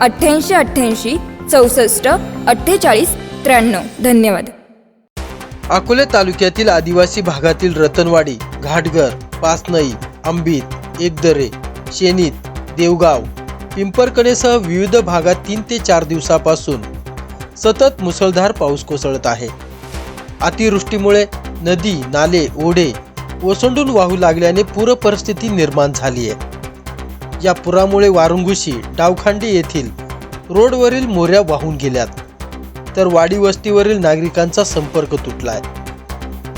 अठ्ठ्याऐंशी अठ्ठ्याऐंशी चौसष्ट अठ्ठेचाळीस त्र्याण्णव. धन्यवाद. अकोले तालुक्यातील आदिवासी भागातील रतनवाडी घाटघर पासनई आंबीत एकदरे शेनीत देवगाव पिंपरकडेसह विविध भागात तीन ते चार दिवसापासून सतत मुसळधार पाऊस कोसळत आहे. अतिवृष्टीमुळे नदी नाले ओढे ओसंडून वाहू लागल्याने पूर परिस्थिती निर्माण झाली आहे. या पुरामुळे वारुंगुशी डावखांडी येथील रोडवरील मोऱ्या वाहून गेल्यात. तर वाडी वस्तीवरील नागरिकांचा संपर्क तुटलाय.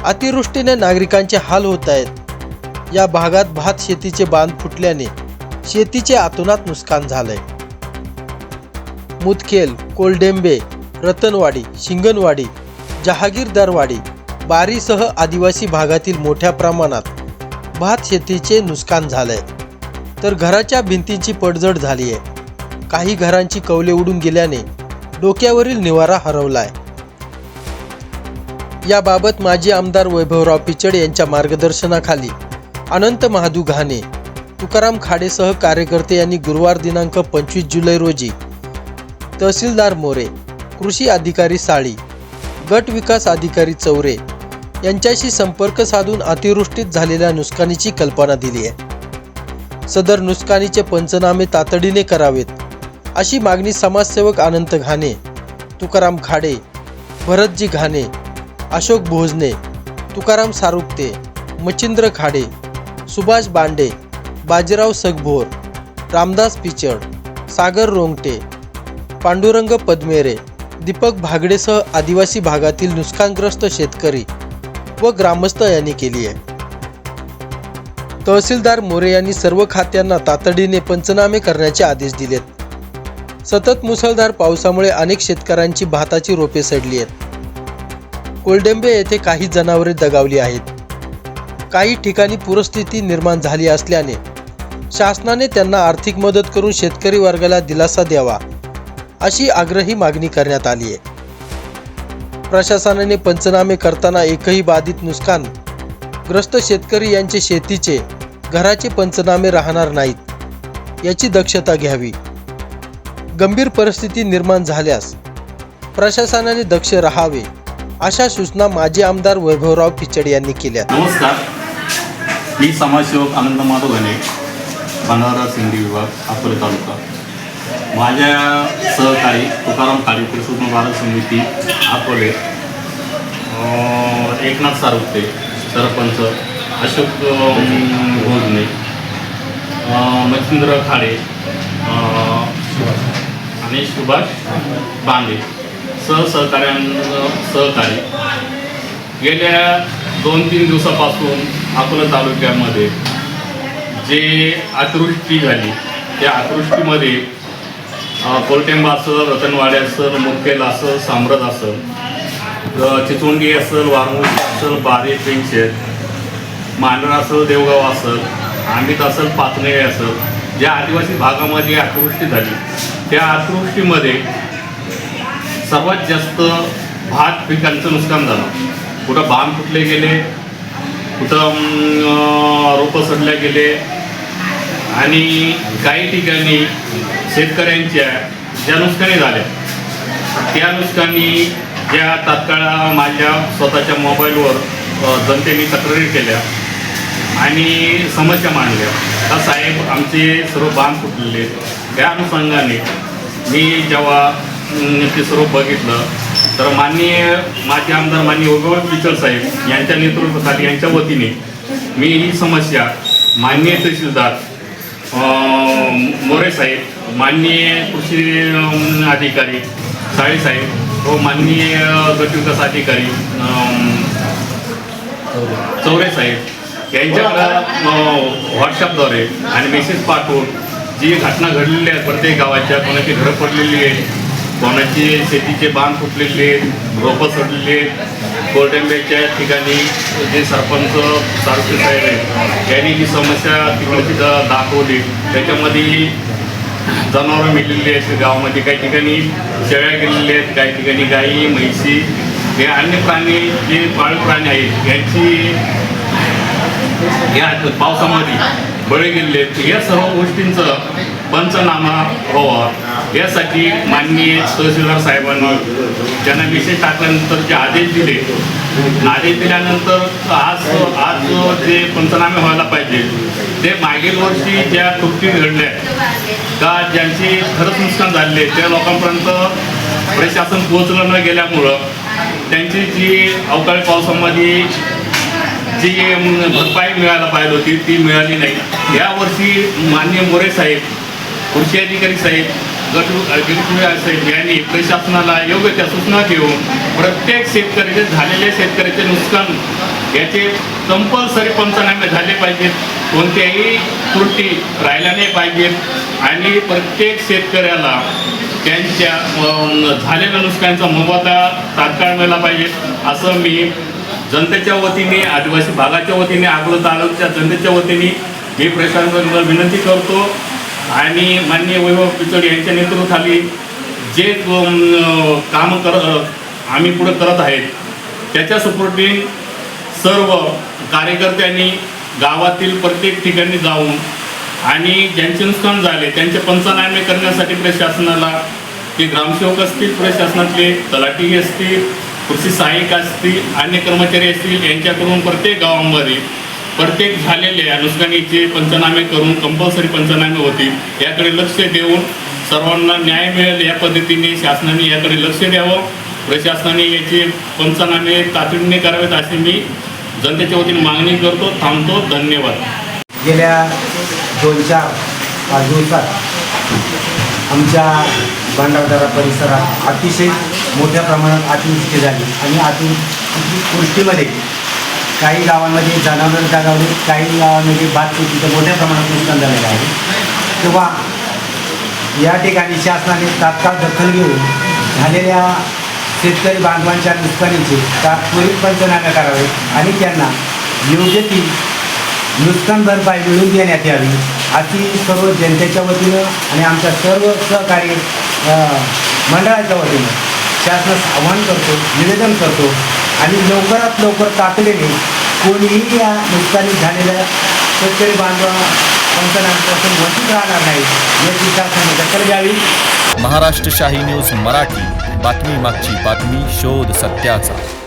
अतिवृष्टीने नागरिकांचे हाल होत आहेत या भागात भात शेतीचे बांध फुटल्याने शेतीचे आतोनात नुकसान झालंय. मुदखेल कोलडेंबे रतनवाडी शिंगणवाडी जहागीरदारवाडी बारीसह आदिवासी भागातील मोठ्या प्रमाणात भात शेतीचे नुकसान झालंय. तर घराच्या भिंतींची पडझड झाली आहे काही घरांची कौले उडून गेल्याने डोक्यावरील निवारा हरवलाय. याबाबत माजी आमदार वैभवराव पिचड यांच्या मार्गदर्शनाखाली अनंत महादू घाणे तुकाराम खाडेसह कार्यकर्ते यांनी गुरुवार दिनांक पंचवीस जुलै रोजी तहसीलदार मोरे कृषी अधिकारी साळी गट विकास अधिकारी चौरे यांच्याशी संपर्क साधून अतिवृष्टीत झालेल्या नुकसानीची कल्पना दिली आहे. सदर नुकसानीचे पंचनामे तातडीने करावेत. अशी मागणी समाजसेवक अनंत घाणे तुकाराम खाडे भरतजी घाणे अशोक भोजने तुकाराम सारुक्ते मच्छिंद्र खाडे सुभाष बांडे बाजीराव सगभोर रामदास पिचड सागर रोंगटे पांडुरंग पद्मेरे दीपक भागडेसह आदिवासी भागातील नुकसानग्रस्त शेतकरी व ग्रामस्थ यांनी केली आहे. तहसीलदार मोरे यांनी सर्व खात्यांना तातडीने पंचनामे करण्याचे आदेश दिलेत. सतत मुसळधार पावसामुळे अनेक शेतकऱ्यांची भाताची रोपे सडली आहेत. कोलडेंबे येथे काही जनावरे दगावली आहेत. काही ठिकाणी पूरस्थिती निर्माण झाली असल्याने शासनाने त्यांना आर्थिक मदत करून शेतकरी वर्गाला दिलासा द्यावा अशी आग्रही मागणी करण्यात आली आहे. प्रशासनाने पंचनामे करताना एकही बाधित नुकसान ग्रस्त शेतकरी यांचे शेतीचे घराचे पंचनामे राहणार नाहीत याची दक्षता घ्यावी. गंभीर परिस्थिती निर्माण झाल्यास प्रशासनाने दक्ष राहावे अशा सूचना माजी आमदार वैभवराव पिचड यांनी केल्या नमस्कार. मी समाजसेवक आनंद माधव घने भंडारा सिंधी विभाग अकोले तालुका. माझ्या सहकारी तुकाराम काळी कृषी बाजार समिती अकोले एकनाथ सारुते सरपंच अशोक भोजने मच्छिंद्र खाडे आणि सुभाष बांगे. सहसहकार्यां सहकारी. गेल्या दोन तीन दिवसापासून अकोला तालुक्यामध्ये जे अतिवृष्टी झाली त्या अतिवृष्टीमध्ये अ, कोलटेंबा असेल रतनवाडी असेल मुक्केल असेल साम्रत असेल चितुंडी चिचोंडी असेल वारमुडी असेल बारी पेंचेत मांडर असेल देवगाव असेल आंबित असेल पातणे असेल ज्या आदिवासी भागामध्ये अतिवृष्टी झाली त्या अतिवृष्टीमध्ये सर्वात जास्त भात पिकांचं नुकसान झालं. कुठं बांध फुटले गेले कुठं रोपं सडल्या गेले आणि काही ठिकाणी शेतकऱ्यांच्या ज्या नुकसानी झाल्या त्या नुकसानी ज्या तात्काळ माझ्या स्वतःच्या मोबाईलवर जनतेने तक्रारी केल्या. आणि समस्या मांडल्या. तर साहेब आमचे सर्व बांध फुटलेले त्या अनुषंगाने मी जेव्हा ते सर्व बघितलं तर माननीय माजी आमदार माननीय वैभव पिचल साहेब यांच्या नेतृत्वाखाली यांच्या वतीने मी ही समस्या माननीय तहसीलदार मोरे साहेब माननीय कृषी अधिकारी साळे साहेब व माननीय गटविकास अधिकारी चौरे साहेब यांच्याकडं व्हॉट्सअपद्वारे आणि मेसेज पाठवून जी घटना घडलेली आहे प्रत्येक गावाच्या कोणाची घरं पडलेली आहेत कोणाचे शेतीचे बांध फुटलेले आहेत रोपं सडलेली आहेत कोरटेंब्याच्या ठिकाणी जे सरपंच सारखे साहेब आहेत यांनी जी समस्या तिकडे तिथं दाखवली त्याच्यामध्ये जनावरं मिळलेली आहेत गावामध्ये. काही ठिकाणी शेळ्या गेलेल्या आहेत काही ठिकाणी गाई म्हैशी हे अन्य प्राणी जे पाळीव प्राणी आहेत यांची या पावसामध्ये बळी गेलेले या सर्व गोष्टींचं पंचनामा व्हावा. यासाठी माननीय तहसीलदार साहेबांनी ज्यांना विषय टाकल्यानंतर जे आदेश दिले आदेश दिल्यानंतर आज आज जे पंचनामे व्हायला पाहिजे ते मागील वर्षी ज्या त्रुटी घडल्या का ज्यांचे खरंच नुकसान झाले त्या लोकांपर्यंत प्रशासन पोहोचलं न गेल्यामुळं त्यांची जी अवकाळी पावसामध्ये जी भरपाई मिळायला पाहिजे होती ती मिळाली नाही. यावर्षी मान्य मोरे साहेब कृषी अधिकारी साहेब गट साहेब यांनी प्रशासनाला योग्य त्या सूचना देऊन प्रत्येक शेतकऱ्याचे झालेले शेतकऱ्याचे नुकसान याचे कंपल्सरी पंचनामे झाले पाहिजेत. कोणत्याही त्रुटी राहिल्या नाही पाहिजेत. आणि प्रत्येक शेतकऱ्याला त्यांच्या झालेल्या नुकसानीचा मोबदला तात्काळ मिळाला पाहिजे असं मी जनतेच्या वतीने आदिवासी भागाच्या वतीने अकोला तालुक्याच्या जनतेच्या वतीने मी प्रशासनाला विनंती करतो. आणि माननीय वैभव पिचड यांच्या नेतृत्वाखाली जे कामं काम कर आम्ही पुढे करत आहेत त्याच्या सपोर्टिंग सर्व कार्यकर्त्यांनी गावातील प्रत्येक ठिकाणी जाऊन आणि ज्यांचे नुकसान झाले त्यांचे पंचनामे करण्यासाठी प्रशासनाला ते ग्रामसेवक असतील प्रशासनातले तलाठी असतील कृषी सहाय्यक असतील अन्य कर्मचारी असतील यांच्याकडून प्रत्येक गावामध्ये प्रत्येक झालेल्या नुकसानीचे पंचनामे करून कंपल्सरी पंचनामे होतील याकडे लक्ष देऊन सर्वांना न्याय मिळेल या पद्धतीने शासनाने याकडे लक्ष द्यावं. प्रशासनाने याचे पंचनामे तातडीने करावेत अशी मी जनतेच्या वतीने मागणी करतो. थांबतो. धन्यवाद. गेल्या दोन चार पाच दिवसात आमच्या भांडारदारा परिसरात अतिशय मोठ्या प्रमाणात अतिवृष्टी झाली. आणि अतिवृष्टीमध्ये काही गावांमध्ये जनावरं जागावली काही गावांमध्ये भात शेतीचं मोठ्या प्रमाणात नुकसान झालेलं आहे. तेव्हा या ठिकाणी शासनाने तात्काळ दखल घेऊन झालेल्या शेतकरी बांधवांच्या नुकसानीचे तात्पुरित पंचनामे करावे आणि त्यांना योग्य ती नुकसान भरपाई मिळून देण्यात यावी. अशी सर्व जनतेच्या वतीनं आणि आमच्या सर्व सहकारी मंडळाच्या वतीनं शासनास आवाहन करतो निवेदन करतो आणि लवकरात लवकर तातडीने कोणीही या नुकसानी झालेल्या शेतकरी बांधवा कंपन्यांपासून वंचित राहणार नाही याची शासनाने दखल घ्यावी महाराष्ट्र शाही न्यूज मराठी बातमी मागची बातमी शोध सत्याचा.